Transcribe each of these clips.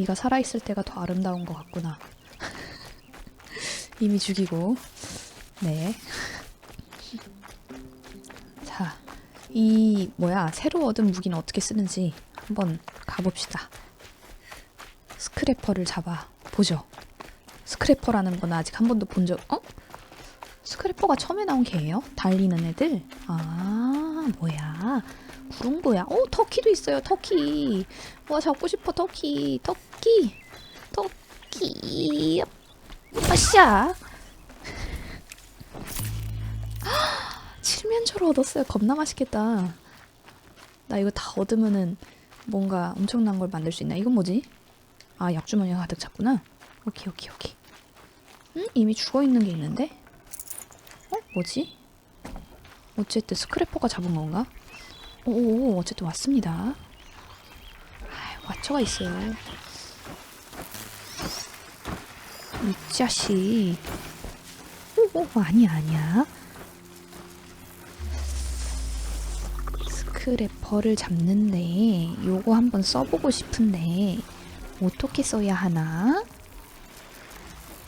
네가 살아있을 때가 더 아름다운 것 같구나. 이미 죽이고. 네. 자, 이 뭐야 새로 얻은 무기는 어떻게 쓰는지 한번 가봅시다. 스크래퍼를 잡아 보죠. 스크래퍼라는 건 아직 한 번도 본 적, 어? 스크래퍼가 처음에 나온 개예요? 달리는 애들? 아, 뭐야. 그런 거야. 오, 터키도 있어요, 터키. 와, 잡고 싶어, 터키. 터키. 터키. 아샤. 칠면조를 얻었어요. 겁나 맛있겠다. 나 이거 다 얻으면은 뭔가 엄청난 걸 만들 수 있나? 이건 뭐지? 아, 약주머니가 가득 찼구나. 오케이, 오케이, 오케이. 응? 이미 죽어 있는 게 있는데? 어? 뭐지? 어쨌든 스크래퍼가 잡은 건가? 오, 어쨌든 왔습니다. 아, 와쳐가 있어요. 이 자식. 오, 오, 아니야, 아니야. 스크래퍼를 잡는데 요거 한번 써보고 싶은데 어떻게 써야 하나?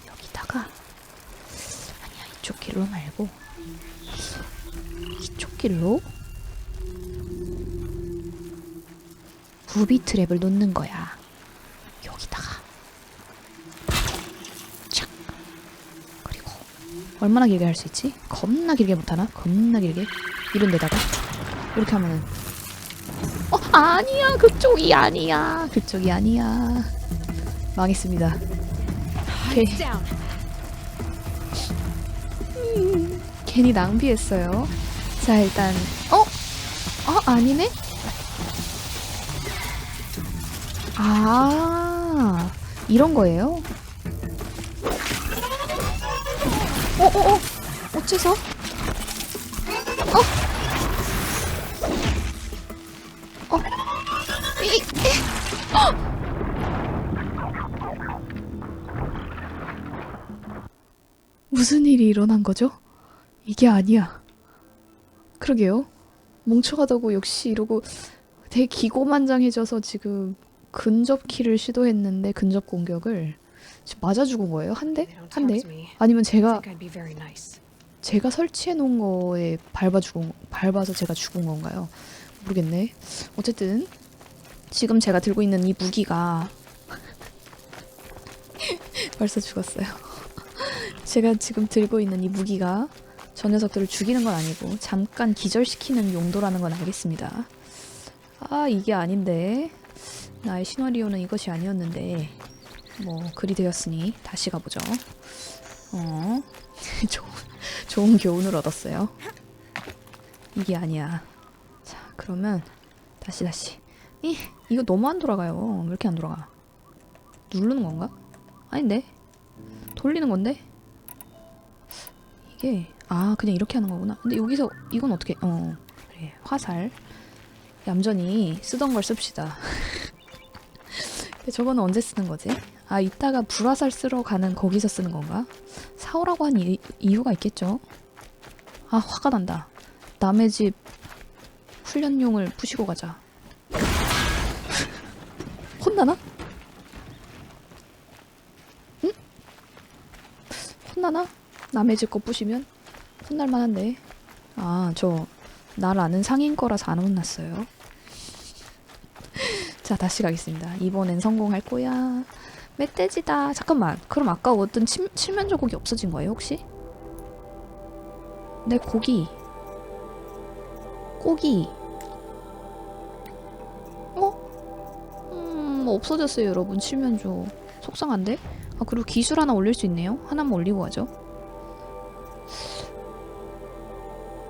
여기다가 아니야 이쪽 길로 말고 이쪽 길로 부비 트랩을 놓는 거야. 여기다가 착 그리고 얼마나 길게 할 수 있지? 겁나 길게 못하나? 겁나 길게 이런 데다가 이렇게 하면은 어 아니야 그쪽이 아니야 그쪽이 아니야 망했습니다. 오케이. 음, 괜히 낭비했어요. 자 일단 어? 어 아니네? 아 이런 거예요? 어 어 어 어째서? 어? 이, 이, 무슨 일이 일어난 거죠? 이게 아니야. 그러게요. 멍청하다고 역시 이러고 되게 기고만장해져서 지금 근접 키를 시도했는데 근접 공격을 맞아 죽은 거예요? 한 대? 한 대? 아니면 제가. 제가 설치해 놓은 거에 밟아 죽은 밟아서 제가 죽은 건가요? 모르겠네. 어쨌든 지금 제가 들고 있는 이 무기가 벌써 죽었어요. 제가 지금 들고 있는 이 무기가 저 녀석들을 죽이는 건 아니고 잠깐 기절시키는 용도라는 건 알겠습니다. 아 이게 아닌데 나의 시나리오는 이것이 아니었는데 뭐 글이 되었으니 다시 가보죠. 어 좋은 좋은 교훈을 얻었어요. 이게 아니야. 자 그러면 다시 다시 이 이거 너무 안 돌아가요. 왜 이렇게 안 돌아가? 누르는 건가? 아닌데 돌리는 건데 이게 아 그냥 이렇게 하는 거구나. 근데 여기서 이건 어떻게? 어 그래 화살 얌전히 쓰던 걸 씁시다. 근데 저거는 언제 쓰는 거지? 아 이따가 불화살 쓰러 가는 거기서 쓰는 건가? 사오라고 한 이, 이유가 있겠죠. 아 화가 난다. 남의 집 훈련용을 부시고 가자. 혼나나? 응? 혼나나? 남의 집 거 부시면 혼날 만한데. 아, 저 날 아는 상인 거라서 안 혼났어요. 자, 다시 가겠습니다. 이번엔 성공할 거야. 멧돼지다. 잠깐만. 그럼 아까 얻은 칠, 칠면조 고기 없어진 거예요, 혹시? 내 고기. 고기. 어? 음, 없어졌어요, 여러분. 칠면 조. 속상한데? 아, 그리고 기술 하나 올릴 수 있네요. 하나만 올리고 가죠.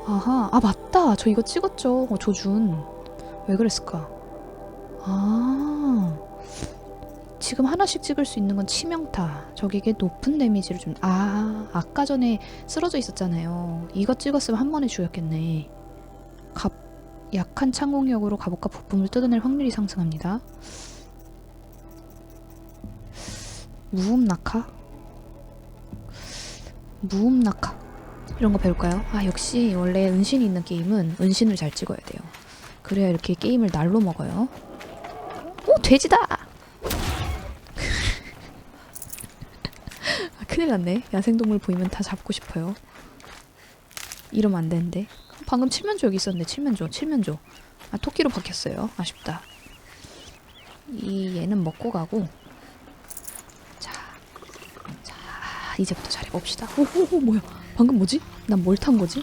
아하, 아, 맞다. 저 이거 찍었죠. 어, 조준. 왜 그랬을까? 아. 지금 하나씩 찍을 수 있는 건 치명타. 적에게 높은 데미지를 좀. 아, 아까 전에 쓰러져 있었잖아요. 이거 찍었으면 한 번에 죽였겠네. 갑, 약한 창공력으로 갑옷과 부품을 뜯어낼 확률이 상승합니다. 무음 낙하? 무음 낙하. 이런 거 배울까요? 아, 역시 원래 은신이 있는 게임은 은신을 잘 찍어야 돼요. 그래야 이렇게 게임을 날로 먹어요. 돼지다! 아, 큰일 났네. 야생동물 보이면 다 잡고 싶어요. 이러면 안 되는데. 방금 칠면조 여기 있었는데, 칠면조, 칠면조. 아, 토끼로 바뀌었어요. 아쉽다. 이, 얘는 먹고 가고. 자, 자, 이제부터 잘해봅시다. 오호호, 뭐야. 방금 뭐지? 난 뭘 탄 거지?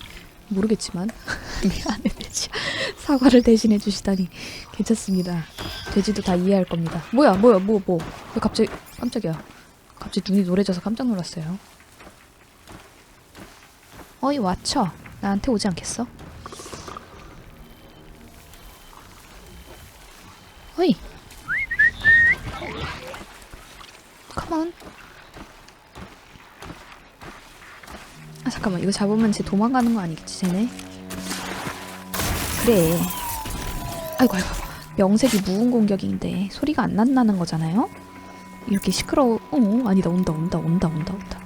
모르겠지만. 미안해 돼지. 사과를 대신해 주시다니 괜찮습니다. 돼지도 다 이해할 겁니다. 뭐야, 뭐야, 뭐, 뭐? 왜 갑자기 깜짝이야. 갑자기 눈이 노래져서 깜짝 놀랐어요. 어이 와쳐 나한테 오지 않겠어? 어이 컴온 아 잠깐만 이거 잡으면 쟤 도망가는 거 아니겠지 쟤네 그래 아이고 아이고 명색이 무은 공격인데 소리가 안 난다는 거잖아요? 이렇게 시끄러워. 어 아니다 온다 온다 온다 온다 온다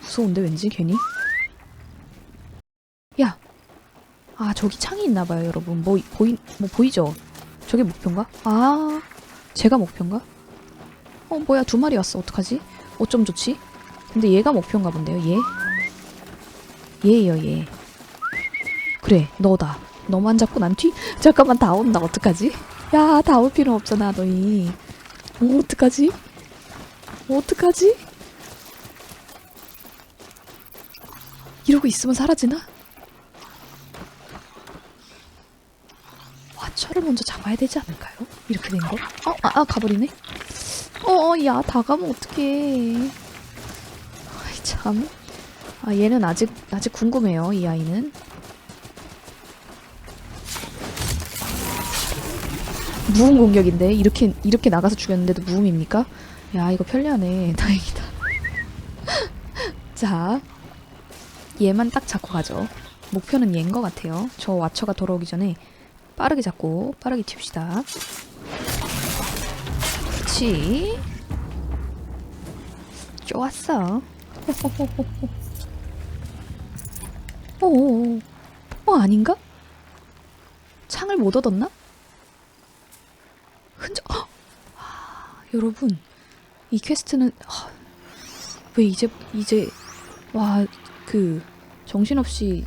무서운데 왠지 괜히? 야 아 저기 창이 있나봐요 여러분. 뭐 보이 뭐 보이죠? 저게 목표인가? 아 제가 목표인가? 어 뭐야 두 마리 왔어. 어떡하지? 어쩜 좋지? 근데 얘가 목표인가 본데요 얘 얘예요 얘 그래 너다. 너만 잡고 난 뒤? 잠깐만 다 온다. 어떡하지? 야 다 올 필요 없잖아 너희. 어 어떡하지? 어떡하지? 이러고 있으면 사라지나? 와처를 먼저 잡아야 되지 않을까요? 이렇게 된 거? 어, 아, 아 가버리네. 어, 야, 다 가면 어떡해. 아이, 참. 아, 얘는 아직, 아직 궁금해요, 이 아이는. 무음 공격인데? 이렇게, 이렇게 나가서 죽였는데도 무음입니까? 야, 이거 편리하네. 다행이다. 자. 얘만 딱 잡고 가죠. 목표는 얘인 것 같아요. 저 와처가 돌아오기 전에 빠르게 잡고, 빠르게 튑시다. 그렇지. 좋았어. 어, 어, 아닌가? 창을 못 얻었나? 흔적, 헉! 아, 여러분, 이 퀘스트는, 아, 왜 이제, 이제, 와, 그, 정신없이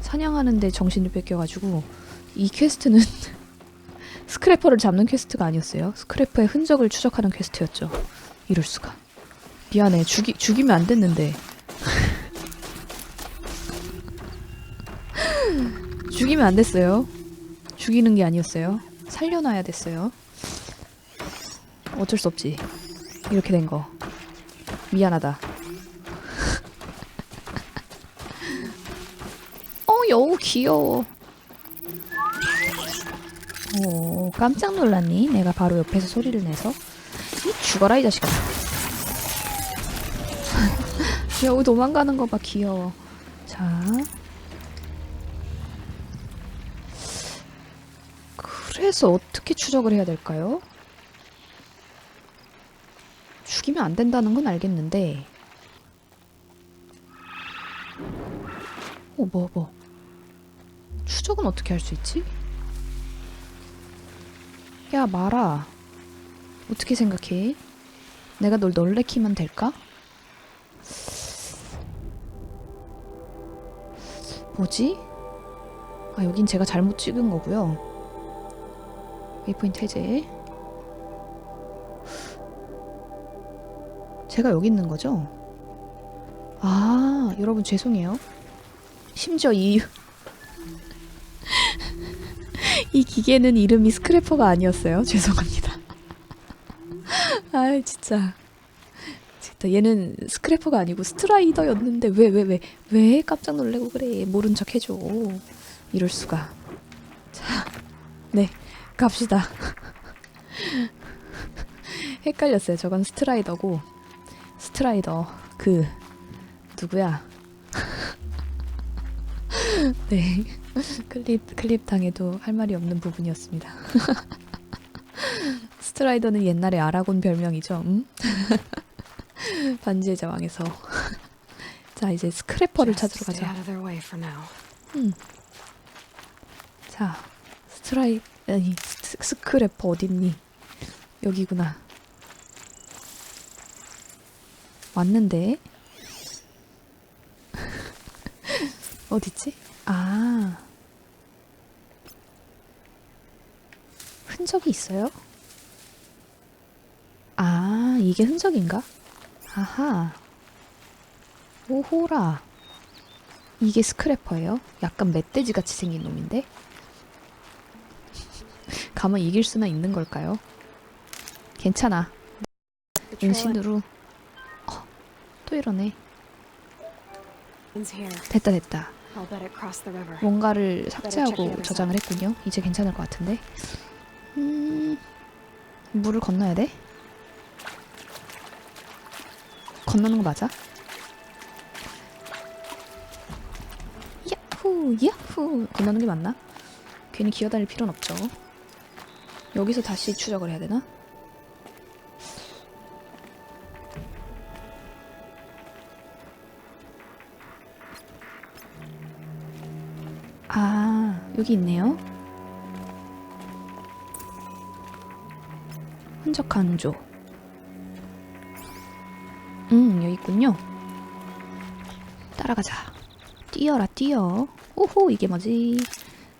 사냥하는데 정신을 뺏겨가지고, 이 퀘스트는 스크래퍼를 잡는 퀘스트가 아니었어요. 스크래퍼의 흔적을 추적하는 퀘스트였죠. 이럴 수가. 미안해. 죽이 죽이면 안 됐는데. 죽이면 안 됐어요. 죽이는 게 아니었어요. 살려놔야 됐어요. 어쩔 수 없지. 이렇게 된 거. 미안하다. 어, 여우 귀여워. 오, 깜짝 놀랐니? 내가 바로 옆에서 소리를 내서. 이 죽어라, 이 자식아. 여우 도망가는 거 봐, 귀여워. 자. 그래서 어떻게 추적을 해야 될까요? 죽이면 안 된다는 건 알겠는데. 어, 뭐, 뭐. 추적은 어떻게 할 수 있지? 야, 마라. 어떻게 생각해? 내가 널 놀래키면 될까? 뭐지? 아, 여긴 제가 잘못 찍은 거고요. 웨이포인트 해제. 제가 여기 있는 거죠? 아, 여러분 죄송해요. 심지어 이 이 기계는 이름이 스크래퍼가 아니었어요. 죄송합니다. 아. 진짜 얘는 스크래퍼가 아니고 스트라이더였는데 왜 왜 왜 왜 깜짝 놀래고 그래. 모른 척 해줘. 이럴 수가. 자, 네 갑시다. 헷갈렸어요. 저건 스트라이더고 스트라이더 그 누구야? 네. 클립 클립 당해도 할 말이 없는 부분이었습니다. 스트라이더는 옛날에 아라곤 별명이죠. 음? 반지의 제왕에서. 자 이제 스크래퍼를 찾으러 가자. 음. 자 스트라이 아니 스, 스크래퍼 어딨니? 여기구나. 왔는데 어딨지? 아 흔적이 있어요? 아 이게 흔적인가? 아하 오호라 이게 스크래퍼예요? 약간 멧돼지 같이 생긴 놈인데 가만 이길 수나 있는 걸까요? 괜찮아 은신으로 어, 또 이러네. 됐다 됐다. 뭔가를 삭제하고 저장을 했군요 이제 괜찮을 것 같은데 음 물을 건너야 돼? 건너는 거 맞아? 야후 야후 건너는 게 맞나? 괜히 기어다닐 필요는 없죠 여기서 다시 추적을 해야 되나? 아, 여기 있네요. 흔적 간조. 음, 여기 있군요. 따라가자. 뛰어라, 뛰어. 오호, 이게 뭐지?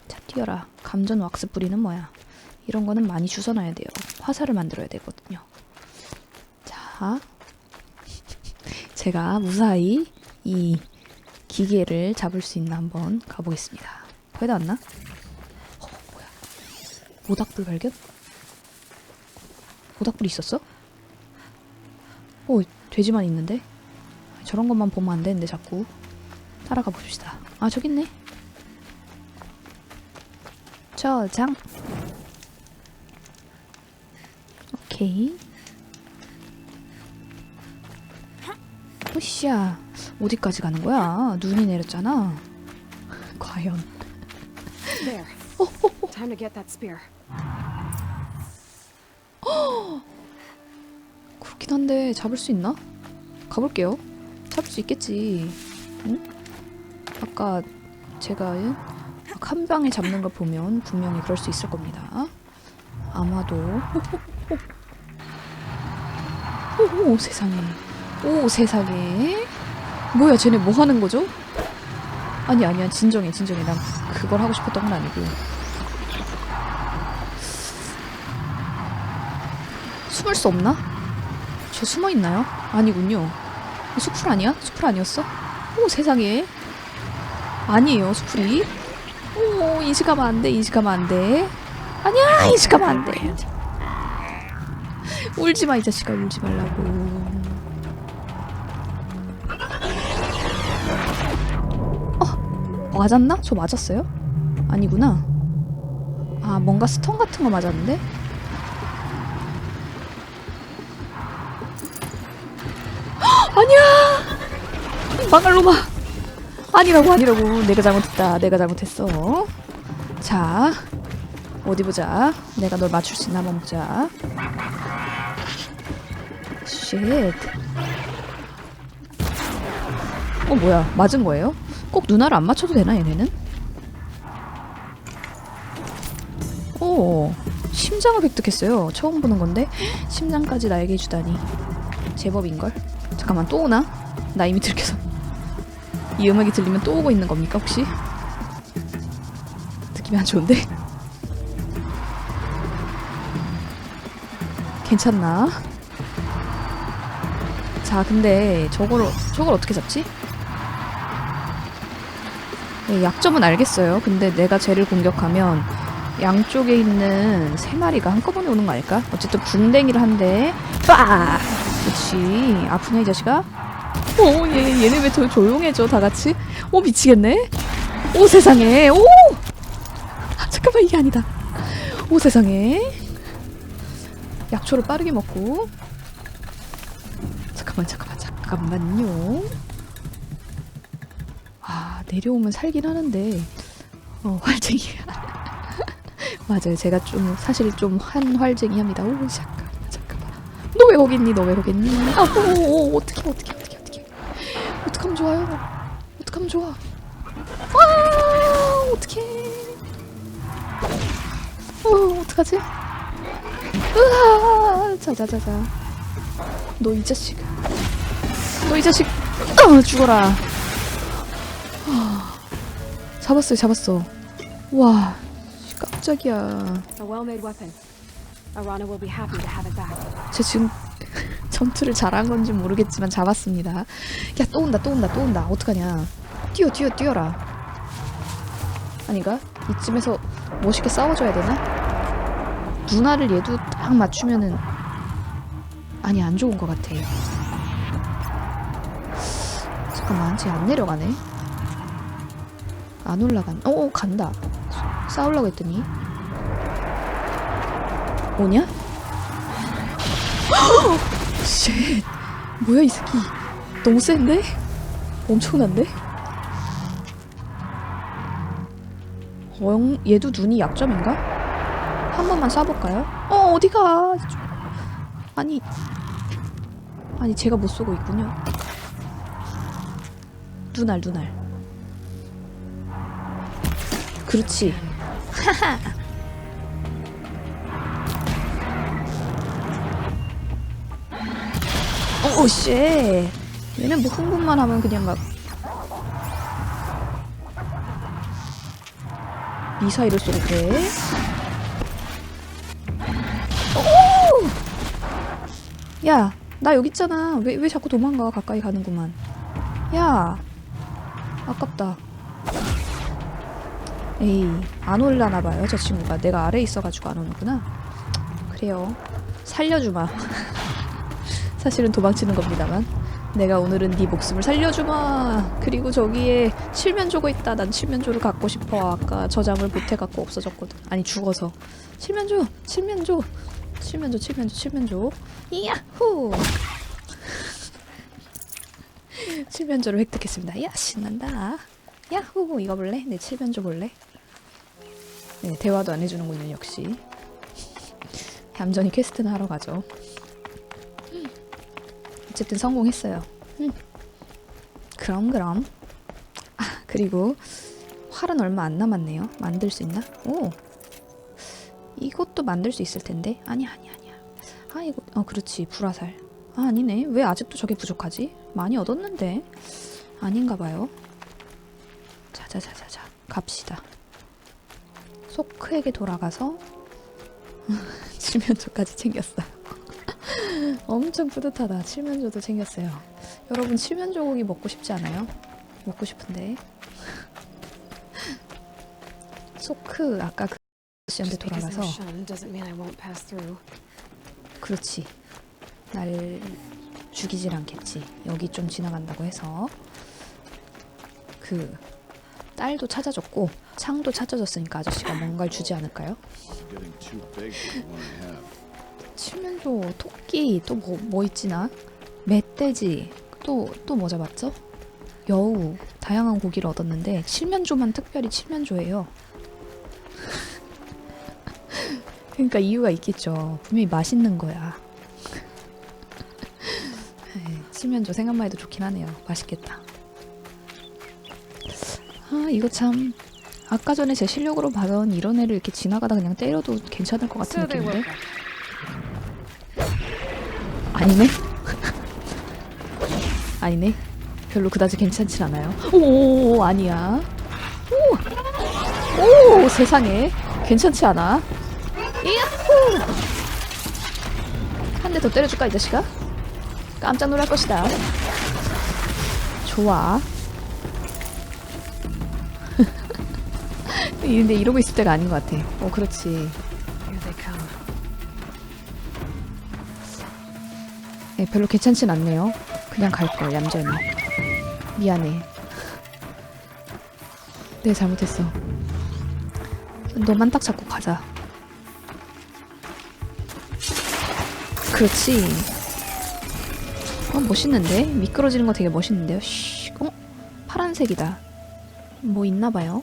자, 뛰어라. 감전 왁스 뿌리는 뭐야? 이런 거는 많이 주워놔야 돼요. 화살을 만들어야 되거든요. 자. 제가 무사히 이 기계를 잡을 수 있나 한번 가보겠습니다. 거의 다 왔나? 어, 뭐야? 모닥불 발견? 모닥불이 있었어? 오, 돼지만 있는데? 저런 것만 보면 안 되는데 자꾸 따라가 봅시다. 아, 저기 있네. 저장. 오케이. 으쌰. 어디까지 가는 거야? 눈이 내렸잖아. 과연. There. Time to get that spear. 그렇긴 한데 잡을 수 있나? 가볼게요. 잡을 수 있겠지. 응? 아까 제가 막한 방에 잡는 걸 보면 분명히 그럴 수 있을 겁니다. 아마도. 오, 오 세상에. 오 세상에. 뭐야 쟤네 뭐 하는 거죠? 아니 아니야 진정해 진정해 난 그걸 하고 싶었던 건 아니고 숨을 수 없나? 저 숨어 있나요? 아니군요. 수풀 아니야? 수풀 아니었어? 오 세상에. 아니에요 수풀이. 오 인식하면 안 돼. 인식하면 안 돼. 아니야 인식하면 안 돼. 울지 마 이 자식아 울지 말라고. 어 맞았나? 저 맞았어요? 아니구나. 아 뭔가 스톤 같은 거 맞았는데? 아니야! 망할 놈아! 아니라고, 아니라고. 내가 잘못했다. 내가 잘못했어. 자, 어디 보자. 내가 널 맞출 수 있나 한번 보자. 쉣. 어, 뭐야. 맞은 거예요? 꼭 누나를 안 맞춰도 되나, 얘네는? 오, 심장을 획득했어요. 처음 보는 건데, 심장까지 나에게 주다니. 제법인걸? 잠깐만 또 오나? 나 이미 들켜서 이 음악이 들리면 또 오고 있는 겁니까 혹시? 느낌이 안 좋은데? 괜찮나? 자 근데 저걸 저걸 어떻게 잡지? 네, 약점은 알겠어요. 근데 내가 쟤를 공격하면 양쪽에 있는 세 마리가 한꺼번에 오는 거 아닐까? 어쨌든 궁뎅이를 한대 빡! 그렇지 아프냐 이 자식아? 오 얘, 얘네 왜 더 조용해져 다 같이? 오 미치겠네 오 세상에 오 아, 잠깐만 이게 아니다 오 세상에 약초를 빠르게 먹고 잠깐만 잠깐만 잠깐만요. 아 내려오면 살긴 하는데. 어 활쟁이야 맞아요. 제가 좀 사실 좀 한 활쟁이 합니다. 오 잠깐 잠깐만. 너 왜 거기 있니? 너 왜 거기 있니? 아 오, 오, 오, 어떻게 어떻게 어떻게 어떻게 어떡하면 좋아요? 어떡하면 좋아? 아 어떡해. 어 어떡하지? 으아! 자자자자. 너 이 자식. 너 이 자식. 어, 죽어라. 아, 잡았어요, 잡았어. 와, 씨, 깜짝이야. 제 지금 전투를 잘한 건지 모르겠지만 잡았습니다. 야, 또 온다, 또 온다, 또 온다. 어떡하냐. 뛰어, 뛰어, 뛰어라. 아닌가? 이쯤에서 멋있게 싸워줘야 되나? 누나를 얘도 딱 맞추면은 아니 안 좋은 것 같아. 잠깐만, 쟤 안 내려가네. 안 올라간. 어, 어 간다. 싸우려고 했더니 오냐? 쉣 뭐야 이 새끼 너무 센데? 엄청난데? 어, 얘도 눈이 약점인가? 한 번만 쏴볼까요? 어 어디가 아니 아니 제가 못 쏘고 있군요 눈알 눈알 그렇지 오, 씨. 얘는 뭐 흥분만 하면 그냥 막 미사일을 쏘고 그래. 오! 야, 나 여기 있잖아. 왜, 왜 자꾸 도망가? 가까이 가는구만. 야, 아깝다. 에이, 안 올라나 봐요, 저 친구가. 내가 아래에 있어가지고 안 오는구나. 그래요. 살려주마. 사실은 도망치는 겁니다만 내가 오늘은 네 목숨을 살려주마 그리고 저기에 칠면조가 있다 난 칠면조를 갖고 싶어 아까 저장을 못해갖고 없어졌거든 아니 죽어서 칠면조 칠면조 칠면조 칠면조 칠면조 이야후 칠면조를 획득했습니다 야 신난다 야후 이거 볼래? 네 칠면조 볼래? 네 대화도 안 해주는군요 역시 얌전히 퀘스트나 하러 가죠 어쨌든 성공했어요. 음. 그럼 그럼. 아 그리고 활은 얼마 안 남았네요. 만들 수 있나? 오. 이것도 만들 수 있을 텐데. 아니야 아니야 아니야. 아 이거 어 그렇지 불화살. 아 아니네. 왜 아직도 저게 부족하지? 많이 얻었는데. 아닌가 봐요. 자자자자자 갑시다. 소크에게 돌아가서 칠면조까지 챙겼어요. 엄청 뿌듯하다. 칠면조도 챙겼어요. 여러분 칠면조 고기 먹고 싶지 않아요? 먹고 싶은데. 소크 아까 그 씨한테 돌아가서. 그렇지. 날 죽이질 않겠지. 여기 좀 지나간다고 해서 그 딸도 찾아줬고 창도 찾아줬으니까 아저씨가 뭔가를 주지 않을까요? 칠면조, 토끼 또 뭐 뭐 있지나? 멧돼지 또 또 뭐 잡았죠? 여우 다양한 고기를 얻었는데 칠면조만 특별히 칠면조예요. 그러니까 이유가 있겠죠. 분명히 맛있는 거야. 칠면조 생각만 해도 좋긴 하네요. 맛있겠다. 아 이거 참 아까 전에 제 실력으로 봐던 이런 애를 이렇게 지나가다 그냥 때려도 괜찮을 것 같은 느낌인데. 아니네? 아니네? 별로 그다지 괜찮진 않아요. 오, 아니야. 오, 오, 세상에. 괜찮지 않아? 이야호! 한 대 더 때려줄까, 이 자식아? 깜짝 놀랄 것이다. 좋아. 근데 이러고 있을 때가 아닌 것 같아. 어, 그렇지. 네, 별로 괜찮진 않네요. 그냥 갈걸, 얌전히. 미안해. 내가 잘못했어. 너만 딱 잡고 가자. 그렇지. 어, 멋있는데? 미끄러지는 거 되게 멋있는데요? 쉬, 어? 파란색이다. 뭐 있나봐요.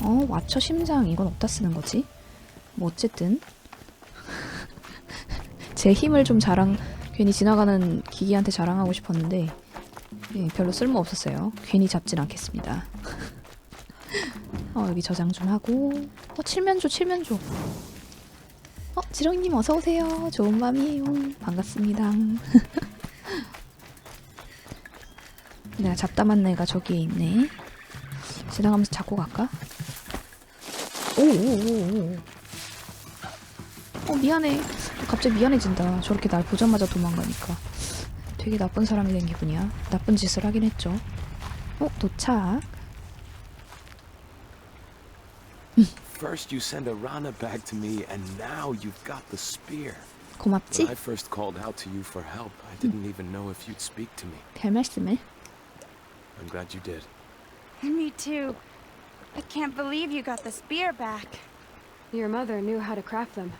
어, 와처 심장. 이건 어디다 쓰는 거지? 뭐, 어쨌든. 제 힘을 좀 자랑, 괜히 지나가는 기기한테 자랑하고 싶었는데 예, 별로 쓸모 없었어요. 괜히 잡진 않겠습니다. 어, 여기 저장 좀 하고 어 칠면조 칠면조 어 지렁이님 어서 오세요. 좋은 밤이에요. 반갑습니다. 내가 잡다만 애가 저기에 있네. 지나가면서 잡고 갈까? 오오오오. 어 미안해. 갑자기 미안해진다. 저렇게 날 보자마자 도망가니까. 되게 나쁜 사람이 된 기분이야. 나쁜 짓을 하긴 했죠. 어 도착. First you send a Rana back to me, and now you've got the spear. 고맙지? When I first called out to you for help, I didn't even know if you'd speak to me. 별 말씀을. I'm glad you did. Me too. I can't believe you got the spear back. Your mother knew how to craft them.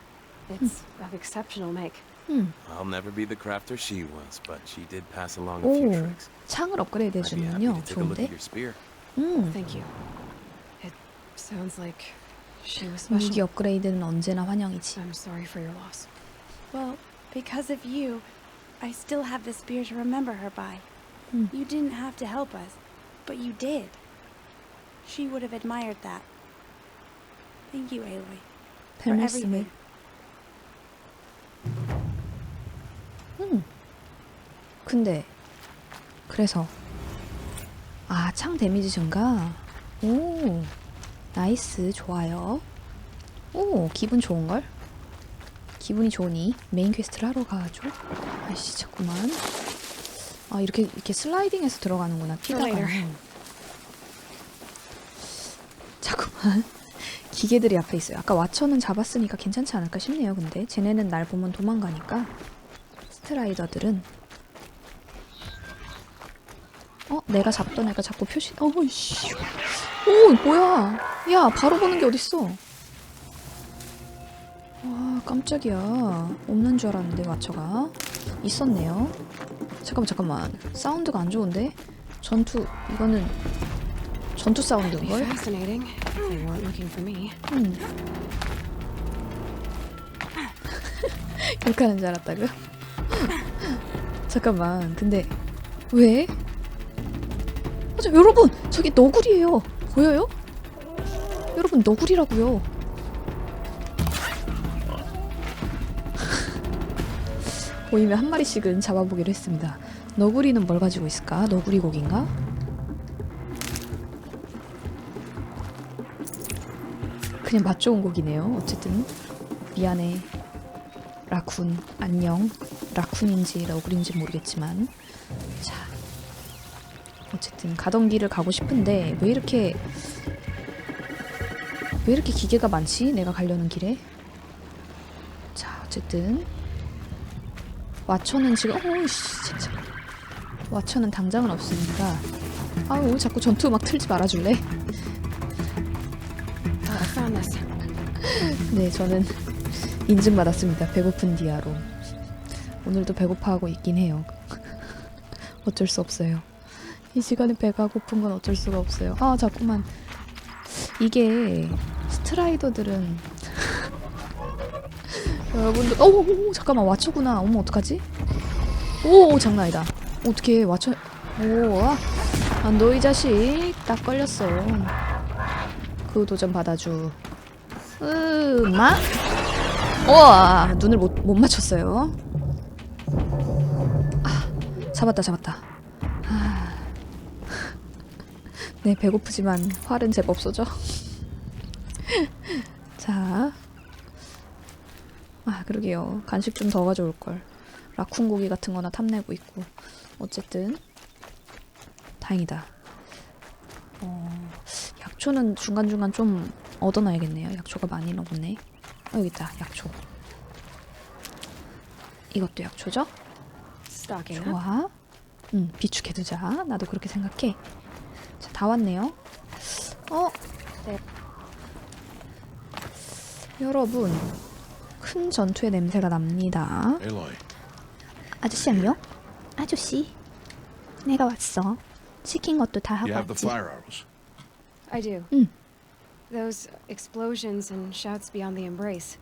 It's of exceptional make. 음. I'll never be the crafter she was, but she did pass along a few 오 tricks. 창을 업그레이드 I'd be happy 해주는군요. to take a look 좋은데? at your spear. 음. Thank you. It sounds like she was 무기 special. 업그레이드는 언제나 환영이지. I'm sorry for your loss. Well, because of you, I still have the spear to remember her by. Hmm. You didn't have to help us, but you did. She would have admired that. Thank you, Aloy. 별 For 말씀을. everything. 음. 근데 그래서 아 창 데미지 증가. 오 나이스 좋아요. 오 기분 좋은 걸? 기분이 좋으니 메인 퀘스트를 하러 가죠. 아이씨 자꾸만. 아 이렇게 이렇게 슬라이딩해서 들어가는구나. 피다가. 자꾸만. 기계들이 앞에 있어요. 아까 와처는 잡았으니까 괜찮지 않을까 싶네요. 근데. 쟤네는 날 보면 도망가니까. 스트라이더들은. 어? 내가 잡던 애가 자꾸 표시 어이씨. 오 뭐야? 야 바로 보는 게 어딨어? 와 깜짝이야. 없는 줄 알았는데 와처가. 있었네요 잠깐만 잠깐만 사운드가 안 좋은데 전투 이거는 전투 사운드인걸. 음. 그렇게 하는 줄 알았다고요? 잠깐만 근데 왜? 아, 저, 여러분 저기 너구리예요 보여요? 여러분 너구리라고요 보이면 한 마리씩은 잡아보기로 했습니다 너구리는 뭘 가지고 있을까? 너구리 고기인가? 그냥 맛 좋은 곡이네요. 어쨌든 미안해. 라쿤 안녕. 라쿤인지 너구리인지 모르겠지만 자 어쨌든 가던 길을 가고 싶은데 왜 이렇게 왜 이렇게 기계가 많지? 내가 가려는 길에 자 어쨌든 와처는 지금 어우씨 진짜 와처는 당장은 없으니까 아우 자꾸 전투 음악 틀지 말아줄래? This. 네, 저는 인증받았습니다. 배고픈 디아로. 오늘도 배고파하고 있긴 해요. 어쩔 수 없어요. 이 시간에 배가 고픈 건 어쩔 수가 없어요. 아, 자꾸만. 이게 스트라이더들은 여러분들 오, 오, 오 잠깐만 와처구나. 어머 어떡하지? 오, 오 장난 아니다. 어떻게 와처 오, 아, 아, 자식 딱 걸렸어. 그 도전 받아주. 으마? 우와 눈을 못, 못 맞췄어요 아 잡았다 잡았다 아. 네 배고프지만 활은 제법 쏘죠 자 아, 그러게요. 간식 좀 더 가져올걸. 라쿤 고기 같은 거나 탐내고 있고. 어쨌든, 다행이다. 어, 약초는 중간중간 좀 얻어놔야겠네요. 약초가 많이 넣었네. 어, 여기 있다. 약초. 이것도 약초죠? 좋아. 응, 비축해두자. 나도 그렇게 생각해. 자, 다 왔네요. 어? 네. 여러분, 큰 전투의 냄새가 납니다. 아저씨 안녕? 아저씨, 내가 왔어. 시킨 것도 다 하고 왔지. I do. Mm. Those explosions and shouts beyond the embrace.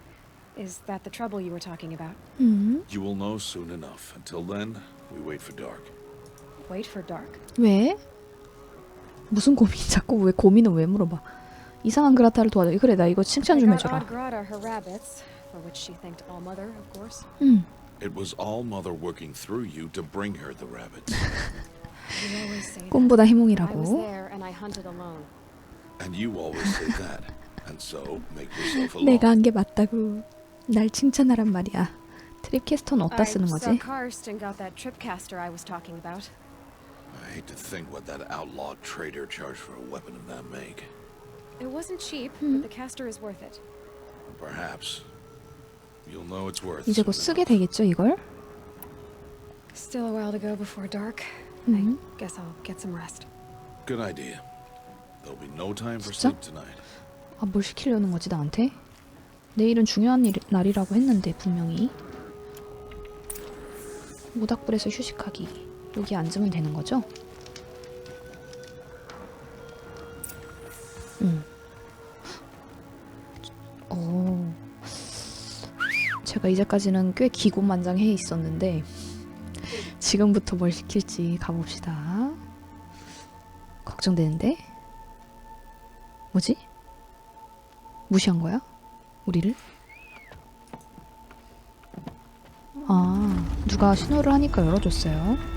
Is that the trouble you were talking about? 음, You will know soon enough. Until then, we wait for dark. Wait for dark. 왜? 무슨 고민? 자꾸 왜 고민은 왜 물어봐? 이상한 그라타를 도와줘. 그래, 나 이거 칭찬 좀 해줘라. Odd Grata her rabbits. for which she thanked All Mother, of course. 음. It was all Mother working through you to bring her the rabbits. You always say that. 꿈보다 I was 해몽이라고. there and I hunted alone. and you always say that. And so make yourself alone. 내가 한 게 맞다고. 날 칭찬하란 말이야. 트립캐스터는 어디다 I 쓰는 saw 거지? Karst and got that tripcaster I was talking about. I hate to think what that outlaw trader charged for a weapon of that make. It wasn't cheap, Hmm. but the caster is worth it. Perhaps. You'll know it's worth 이제 곧 쓰게. 되겠죠, 이걸? Still a while to go before dark. 음. I guess I'll get some rest. Good idea. There'll be no time for 진짜? sleep tonight. 아, 뭘 시키려는 거지, 나한테? 내일은 중요한 일, 날이라고 했는데, 분명히. 모닥불에서 휴식하기. 여기 앉으면 되는 거죠? 음. 오. 제가 이제까지는 꽤 기고만장해 있었는데, 지금부터 뭘 시킬지 가봅시다. 걱정되는데? 뭐지? 무시한 거야? 우리를? 아, 누가 신호를 하니까 열어줬어요.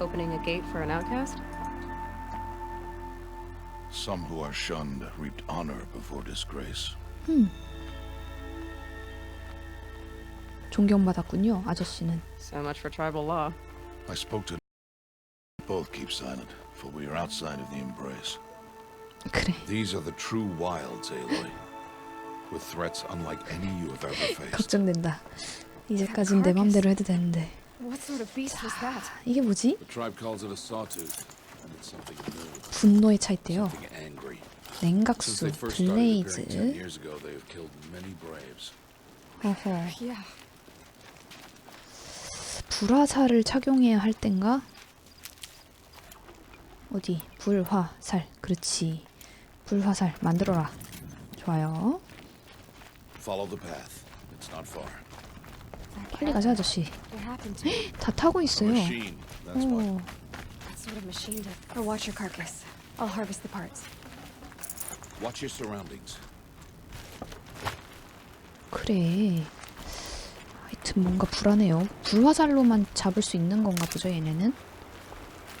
Opening a gate for an outcast? Some who are shunned reaped honor before disgrace. 존경받았군요, 아저씨는. So much for tribal law. I spoke to both keep silent, for we are outside of the embrace. 그래. These are the true wilds, Aloy. With threats unlike any you have ever faced. 걱정된다. 이제까진 내 맘대로 해도 되는데. What sort of beast was that? 이게 뭐지? The tribe calls it a sawtooth, and it's something new, 분노에 차 있대요. 냉각수, 블레이즈. 어허. 불화살을 착용해야 할 땐가? 어디? 불화살. 그렇지. 불화살 만들어라. 좋아요. 빨리 가자, 아저씨. 다 타고 있어요. 오. Sort of machine did? Or watch your carcass. I'll harvest the parts. Watch your surroundings. 그래. 하여튼 뭔가 불안해요. 불화살로만 잡을 수 있는 건가 보죠, 얘네는?